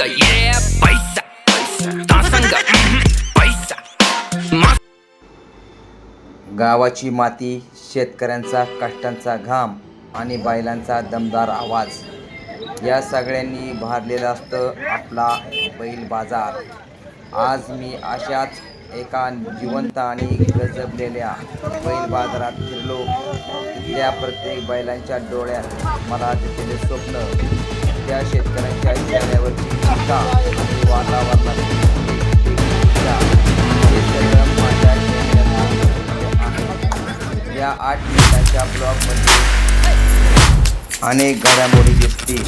संग ये पैसा ता पैसा गावाची माती शेतकऱ्यांचा कष्टांचा घाम आणि बैलांचा दमदार आवाज. या सगळ्यांनी भारलेलं असतं आपला बैल बाजार. आज मी अशाच एका जिवंत आणि गजबलेल्या बैल बाजारात फिरलो. तिथल्या प्रत्येक बैलांच्या डोळ्यात मला दिलेले स्वप्न त्या शेतकऱ्यांच्या चेहऱ्यावरची चिंता आणि वातावरणाची या आठ मिनिटांच्या ब्लॉगमध्ये अनेक घडामोडी दिसतील.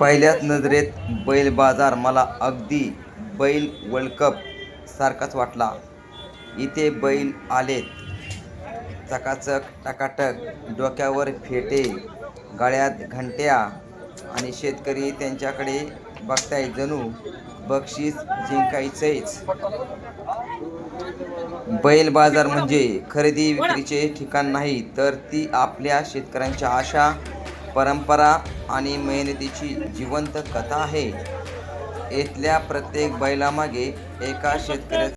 पहिल्याच नजरेत बैल बाजार मला अगदी बैल वर्ल्ड कप सारखाच वाटला. इथे बैल आलेत. चकाचक टकाटक डोक्यावर फेटे गळ्यात घंट्या आणि शेतकरी त्यांच्याकडे बघताय जणू बक्षीस जिंकायचंच बैल बाजार म्हणजे खरेदी विक्रीचे ठिकाण नाही तर ती आपल्या शेतकऱ्यांच्या आशा परंपरा आणि मेहनतीची जिवंत कथा आहे. इथल्या प्रत्येक बैलामागे एका शेतकऱ्या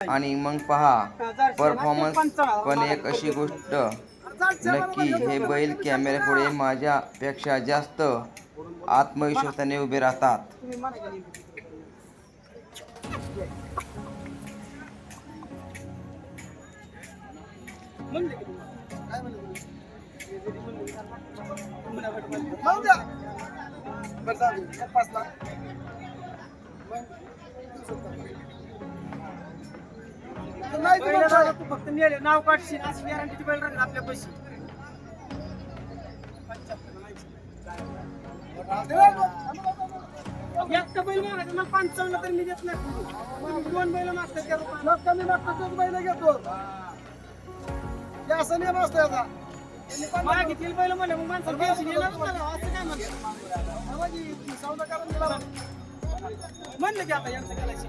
आणि मग पहा परफॉर्मन्स पण एक अशी गोष्ट नक्की हे बैल कॅमेऱ्यापुढे माझ्यापेक्षा जास्त आत्मविश्वासाने उभे राहतात. दादा तू फक्त नेले. नाव काढशील अशी गॅरंटीची बैल राहील आपल्या पैसे एकटा बैल मागायचं मला पंचावन्न तर मी देत नाही. दोन बैल मागतात त्या रुपयाला. कमी लागतं तोच बैल घेतो. असं नियम असतो याचा मागितलेली बैल म्हणले मग माणसाला पैसे देणारच नाही. असं काय म्हणतात? बाबाजी, सौदा करून दिला. म्हणलं की आता यांचं करायचं!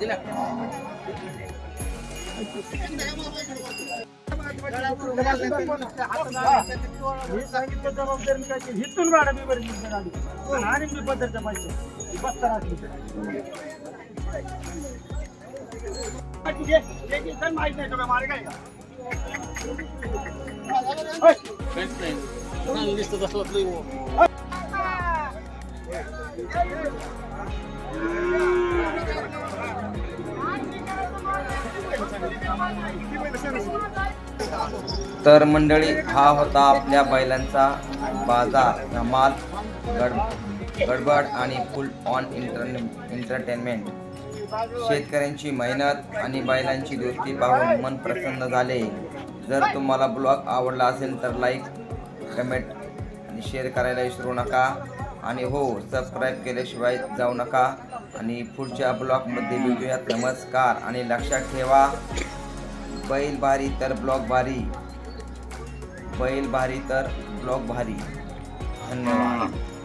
দিলাম मी सांगितलं जबाबदारी काय केली हिथून मॅडम मी बरी निघणार आली आणि मी पद्धतच्या पाहिजे बसता राहते माहीत नाही तुला मार्ग आहे का तर मंडळी हा होता आपल्या बैलांचा बाजार धमाल गड गडबड आणि फुल ऑन इंटरने एंटरटेनमेंट शेतकऱ्यांची मेहनत आणि बैलांची दृष्टी पाहून मन प्रसन्न झाले. जर तुम्हाला ब्लॉग आवडला असेल तर लाईक कमेंट आणि शेअर करायला विसरू नका. आणि हो सबस्क्राईब केल्याशिवाय जाऊ नका. आणि पुढच्या ब्लॉगमध्ये भेटूयात. नमस्कार. आणि लक्षात ठेवा बैल भारी तर ब्लॉग भारी. बैल भारी तर ब्लॉग भारी. धन्यवाद.